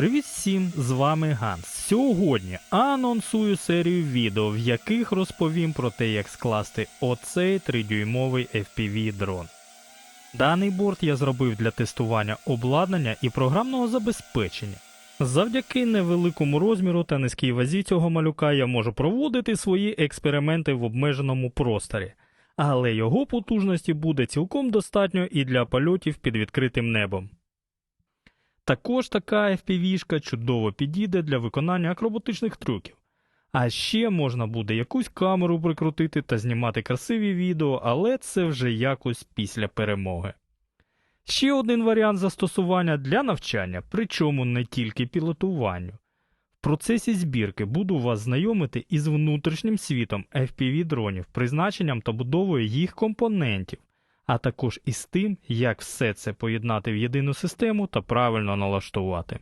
Привіт всім, з вами Ганс. Сьогодні анонсую серію відео, в яких розповім про те, як скласти оцей 3-дюймовий FPV дрон. Даний борт я зробив для тестування обладнання і програмного забезпечення. Завдяки невеликому розміру та низькій вазі цього малюка я можу проводити свої експерименти в обмеженому просторі, але його потужності буде цілком достатньо і для польотів під відкритим небом. Також така FPV-шка чудово підійде для виконання акробатичних трюків. А ще можна буде якусь камеру прикрутити та знімати красиві відео, але це вже якось після перемоги. Ще один варіант застосування для навчання, причому не тільки пілотуванню. В процесі збірки буду вас знайомити із внутрішнім світом FPV-дронів, призначенням та будовою їх компонентів, а також із тим, як все це поєднати в єдину систему та правильно налаштувати.